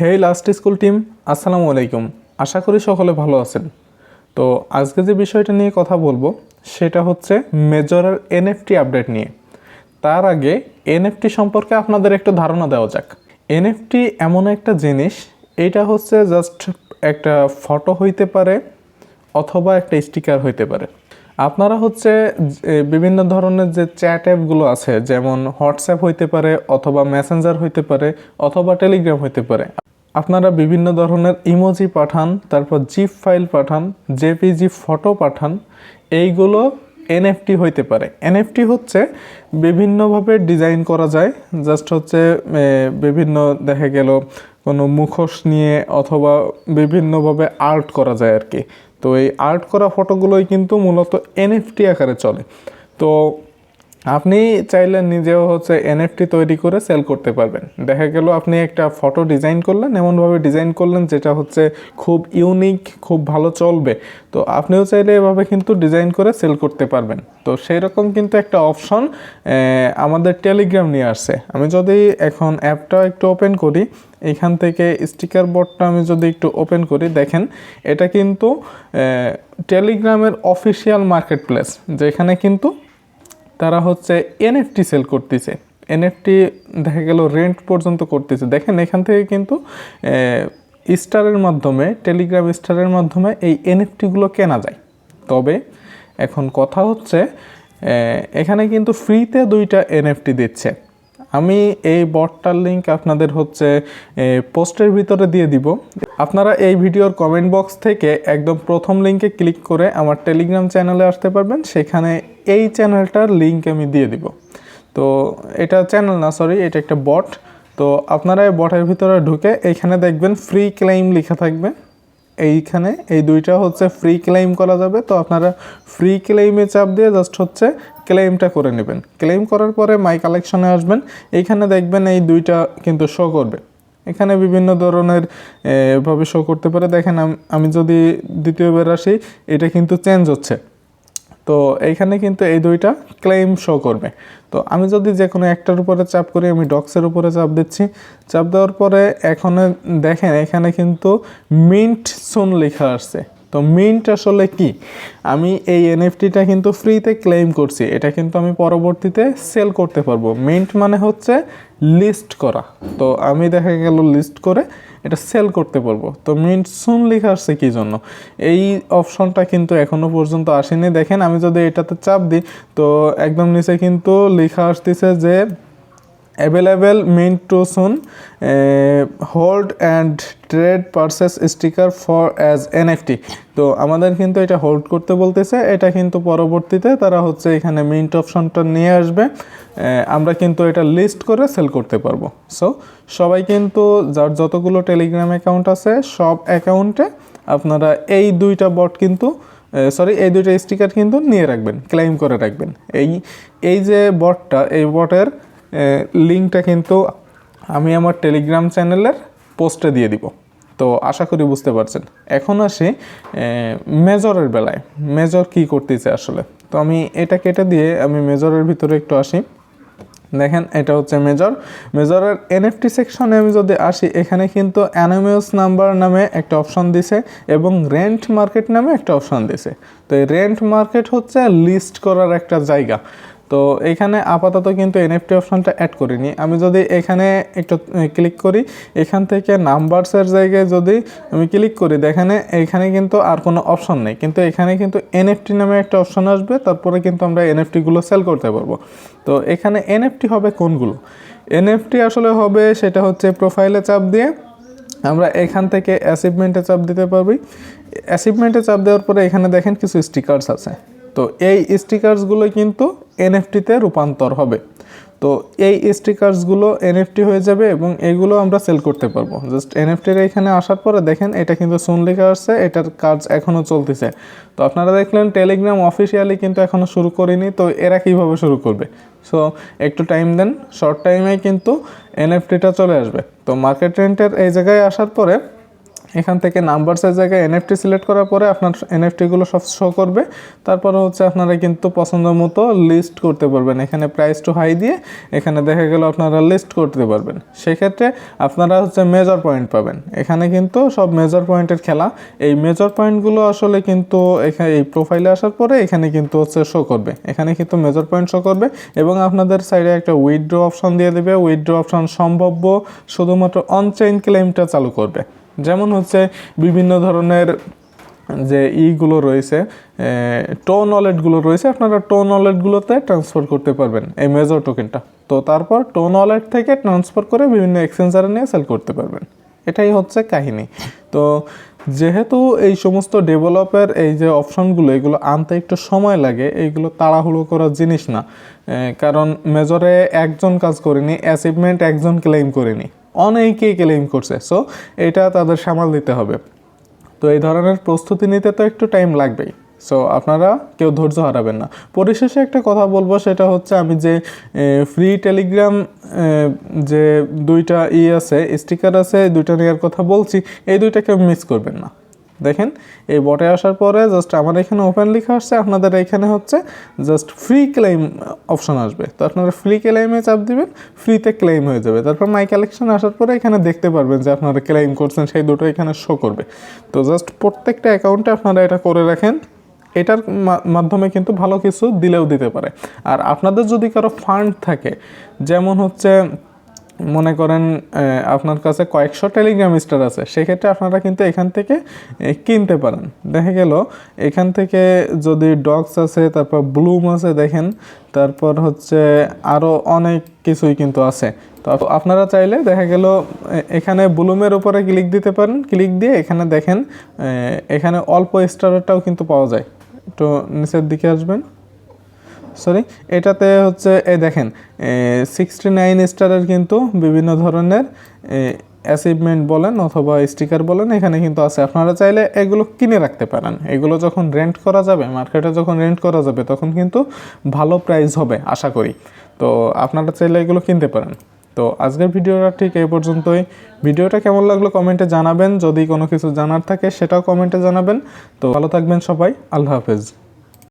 হে last school team আসসালামু আলাইকুম। আশা করি সকলে ভালো আছেন। তো আজকে যে বিষয়টা নিয়ে কথা বলব, সেটা হচ্ছে মেজরের এনএফটি আপডেট নিয়ে। তার আগে এনএফটি সম্পর্কে আপনাদের একটু ধারণা দেওয়া যাক। এনএফটি এমন একটা জিনিস, এটা হচ্ছে জাস্ট একটা ফটো হইতে পারে অথবা একটা স্টিকার হইতে পারে। আপনারা হচ্ছে বিভিন্ন ধরনের যে চ্যাট অ্যাপগুলো আছে, যেমন হোয়াটসঅ্যাপ হইতে পারে অথবা মেসেঞ্জার হইতে পারে অথবা টেলিগ্রাম হইতে পারে। আপনারা বিভিন্ন ধরনের ইমোজি পাঠান, তারপর জিপ ফাইল পাঠান জেপিজি ফটো পাঠান, এইগুলো এনএফটি হইতে পারে। এনএফটি হচ্ছে বিভিন্নভাবে ডিজাইন করা যায় জাস্ট হচ্ছে বিভিন্ন দেখা গেল কোনো মুখোশ নিয়ে অথবা বিভিন্নভাবে আর্ট করা যায় আর কি। তো এই আর্ট করা ফটোগুলোই কিন্তু মূলত এনএফটি আকারে চলে। তো আপনি চাইলে নিজেও হচ্ছে এনএফটি তৈরি করে সেল করতে পারবেন। দেখা গেল আপনি একটা ফটো ডিজাইন করলেন, এমনভাবে ডিজাইন করলেন যেটা হচ্ছে খুব ইউনিক খুব ভালো চলবে। তো আপনিও চাইলে এভাবে কিন্তু ডিজাইন করে সেল করতে পারবেন। তো সেই রকম কিন্তু একটা অপশন আমাদের টেলিগ্রাম নিয়ে আসছে। আমি যদি এখন অ্যাপটা একটু ওপেন করি, এখান থেকে স্টিকার বোর্ডটা আমি যদি একটু ওপেন করি, দেখেন এটা কিন্তু টেলিগ্রামের অফিসিয়াল মার্কেট প্লেস যেখানে কিন্তু তারা হচ্ছে এনএফটি সেল করতেছে। এনএফটি দেখা গেল রেন্ট পর্যন্ত করতেছে। দেখেন এখান থেকে কিন্তু স্টারের মাধ্যমে টেলিগ্রাম স্টারের মাধ্যমে এই এনএফটিগুলো কেনা যায়। তবে এখন কথা হচ্ছে এখানে কিন্তু ফ্রিতে দুইটা এনএফটি দিচ্ছে। আমি এই বটটার লিঙ্ক আপনাদের হচ্ছে পোস্টের ভিতরে দিয়ে দিব। আপনারা এই ভিডিওর কমেন্ট বক্স থেকে একদম প্রথম লিঙ্কে ক্লিক করে আমার টেলিগ্রাম চ্যানেলে আসতে পারবেন। সেখানে এই চ্যানেলটার লিঙ্ক আমি দিয়ে দিব। তো এটা চ্যানেল না সরি এটা একটা বট তো আপনারা এই বটের ভিতরে ঢুকে এইখানে দেখবেন ফ্রি ক্লেইম লেখা থাকবে। এইখানে এই দুইটা হচ্ছে ফ্রি ক্লেইম করা যাবে। তো আপনারা ফ্রি ক্লেইমে চাপ দিয়ে জাস্ট হচ্ছে ক্লেইমটা করে নেবেন। ক্লেইম করার পরে মাই কালেকশনে আসবেন। এইখানে দেখবেন এই দুইটা কিন্তু শো করবে। এখানে বিভিন্ন ধরনের ভাবে শো করতে পারে। দেখেন আমি যদি দ্বিতীয়বার আসি, এটা কিন্তু চেঞ্জ হচ্ছে। তো এইখানে কিন্তু এই দুইটা ক্লেম শো করবে। তো আমি যদি যে কোনো একটার উপরে চাপ করি, আমি ডক্সের উপরে চাপ দিচ্ছি। চাপ দেওয়ার পরে এখন দেখেন, এখানে কিন্তু মিন্ট সুন লেখা আসছে। তো মিন্ট আসলে কি? আমি এই এনএফটিটা কিন্তু ফ্রিতে ক্লেম করছি। এটা কিন্তু আমি পরবর্তীতে সেল করতে পারব। মিন্ট মানে হচ্ছে লিস্ট করা। তো আমি দেখা গেল লিস্ট করে এটা সেল করতে পারব। তো মিন্ট সুন লেখা আসছে কী জন্য? এই অপশনটা কিন্তু এখনও পর্যন্ত আসেনি। দেখেন, আমি যদি এটাতে চাপ দিই, তো একদম নিচে কিন্তু লেখা আসতেছে যে available mint to soon hold and trade purchase sticker for as NFT তো আমাদের কিন্তু এটা হোল্ড করতে বলতেছে, এটা কিন্তু পরবর্তীতে তারা হচ্ছে এখানে মিন্ট অপশনটা নিয়ে আসবে আমরা কিন্তু এটা লিস্ট করে সেল করতে পারব। সো সবাই কিন্তু যার যতগুলো টেলিগ্রাম অ্যাকাউন্ট আছে, সব অ্যাকাউন্টে আপনারা এই দুইটা বট কিন্তু সরি এই দুইটা স্টিকার কিন্তু নিয়ে রাখবেন ক্লেম করে রাখবেন। এই এই যে বটটা এই বটের লিঙ্কটা কিন্তু আমি আমার টেলিগ্রাম চ্যানেলের পোস্টে দিয়ে দিব। তো আশা করি বুঝতে পারছেন। এখন আসি মেজরের বেলায়। মেজর কি করতেছে আসলে? তো আমি এটা কেটে দিয়ে আমি মেজরের ভিতরে একটু আসি। দেখেন, এটা হচ্ছে মেজর। মেজরের এনএফটি সেকশনে আমি যদি আসি, এখানে কিন্তু অ্যানোমিয়াস নাম্বার নামে একটা অপশন দিছে এবং রেন্ট মার্কেট নামে একটা অপশন দিছে। তো এই রেন্ট মার্কেট হচ্ছে লিস্ট করার একটা জায়গা। তো এখানে আপাতত কিন্তু এনএফটি অপশনটা অ্যাড করিনি। আমি যদি এখানে একটু ক্লিক করি, এখান থেকে নাম্বারসের জায়গায় যদি আমি ক্লিক করি, দেখেন এখানে কিন্তু আর কোনো অপশন নেই। কিন্তু এখানে কিন্তু এনএফটি নামে একটা অপশন আসবে, তারপরে কিন্তু আমরা এনএফটিগুলো সেল করতে পারব। তো এখানে এনএফটি হবে কোনগুলো? এনএফটি আসলে হবে সেটা হচ্ছে প্রোফাইলে চাপ দিয়ে আমরা এখান থেকে অ্যাচিভমেন্টে চাপ দিতে পারবি। অ্যাচিভমেন্টে চাপ দেওয়ার পরে এখানে দেখেন কিছু স্টিকার্স আছে। তো এই স্টিকার্সগুলো কিন্তু এনএফটিতে রূপান্তর হবে। তো এই স্টিকার্সগুলো এনএফটি হয়ে যাবে এবং এগুলো আমরা সেল করতে পারব। জাস্ট এনএফটির এখানে আসার পরে দেখেন, এটা কিন্তু সুন লেখা আসছে এটার কাজ এখনও চলতেছে। তো আপনারা দেখলেন টেলিগ্রাম অফিসিয়ালি কিন্তু এখনও শুরু করিনি, তো এরা কীভাবে শুরু করবে? সো একটু টাইম দেন শর্ট টাইমে কিন্তু এনএফটিটা চলে আসবে। তো মার্কেট রেন্টের এই জায়গায় আসার পরে এখান থেকে নাম্বারসের জায়গায় এনএফটি সিলেক্ট করার পরে আপনার এনএফটিগুলো সব শো করবে। তারপরে হচ্ছে আপনারা কিন্তু পছন্দ মতো লিস্ট করতে পারবেন। এখানে প্রাইস টু হাই দিয়ে এখানে দেখা গেল আপনারা লিস্ট করতে পারবেন। সেক্ষেত্রে আপনারা হচ্ছে মেজর পয়েন্ট পাবেন। এখানে কিন্তু সব মেজর পয়েন্টের খেলা। এই মেজর পয়েন্টগুলো আসলে কিন্তু এখানে এই প্রোফাইলে আসার পরে এখানে কিন্তু হচ্ছে শো করবে। এখানে কিন্তু মেজর পয়েন্ট শো করবে এবং আপনাদের সাইডে একটা উইথড্র অপশন দিয়ে দেবে। উইথড্র অপশন সম্ভাব্য শুধুমাত্র অনচেইন ক্লেমটা চালু করবে। যেমন হচ্ছে বিভিন্ন ধরনের যে ইগুলো রয়েছে টো নলেটগুলো রয়েছে, আপনারা টো নলেটগুলোতে ট্রান্সফার করতে পারবেন এই মেজর টোকেনটা তো তারপর টো নলেট থেকে ট্রান্সফার করে বিভিন্ন এক্সচেঞ্জারে নিয়ে সেল করতে পারবেন। এটাই হচ্ছে কাহিনী। তো যেহেতু এই সমস্ত ডেভেলপের এই যে অপশনগুলো এগুলো আনতে একটু সময় লাগে এইগুলো তাড়াহুড়ো করার জিনিস না। কারণ মেজরে একজন কাজ করেনি অ্যাচিভমেন্ট একজন ক্লেম করেনি। অনেকেই ক্লেম করছে। সো এটা তাদের সামাল দিতে হবে। তো এই ধরনের প্রস্তুতি নিতে তো একটু টাইম লাগবেই। সো আপনারা কেউ ধৈর্য হারাবেন না। পরিশেষে একটা কথা বলব, সেটা হচ্ছে আমি যে ফ্রি টেলিগ্রাম যে দুইটা ই আছে স্টিকার আছে, দুইটা নেওয়ার কথা বলছি, এই দুইটা কেউ মিস করবেন না। দেখেন, এই বটে আসার পরে জাস্ট আমার এখানে ওপেন লেখা আসছে, আপনাদের এখানে হচ্ছে জাস্ট ফ্রি ক্লেম অপশন আসবে। তো আপনারা ফ্রি ক্লেমে চাপ দিবেন ফ্রিতে ক্লেম হয়ে যাবে। তারপর মাই কালেকশন আসার পরে এখানে দেখতে পারবেন যে আপনারা ক্লেম করছেন, সেই দুটো এখানে শো করবে। তো জাস্ট প্রত্যেকটা অ্যাকাউন্টে আপনারা এটা করে রাখেন। এটার মাধ্যমে কিন্তু ভালো কিছু দিলেও দিতে পারে। আর আপনাদের যদি কারও ফান্ড থাকে, যেমন হচ্ছে মনে করেন আপনার কাছে কয়েকশো টেলিগ্রাম স্টার আছে, সেক্ষেত্রে আপনারা কিন্তু এখান থেকে কিনতে পারেন। দেখা গেল, এখান থেকে যদি ডগস আছে, তারপর ব্লুম আছে দেখেন, তারপর হচ্ছে আরও অনেক কিছুই কিন্তু আছে। তো আপনারা চাইলে দেখা গেল এখানে ব্লুমের উপরে ক্লিক দিতে পারেন। ক্লিক দিয়ে এখানে দেখেন এখানে অল্প স্টারেরটাও কিন্তু পাওয়া যায়। একটু নিচের দিকে আসবেন। সরি এটাতে হচ্ছে এই দেখেন সিক্সটি নাইন স্টারের কিন্তু বিভিন্ন ধরনের অ্যাচিভমেন্ট বলেন অথবা স্টিকার বলেন, এখানে কিন্তু আছে। আপনারা চাইলে এগুলো কিনে রাখতে পারেন। এগুলো যখন রেন্ট করা যাবে মার্কেটে যখন রেন্ট করা যাবে, তখন কিন্তু ভালো প্রাইস হবে, আশা করি। তো আপনারা চাইলে এগুলো কিনতে পারেন। তো আজকের ভিডিওটা ঠিক এই পর্যন্তই। ভিডিওটা কেমন লাগল কমেন্টে জানাবেন। যদি কোনো কিছু জানার থাকে, সেটাও কমেন্টে জানাবেন। তো ভালো থাকবেন সবাই। আল্লাহ হাফেজ।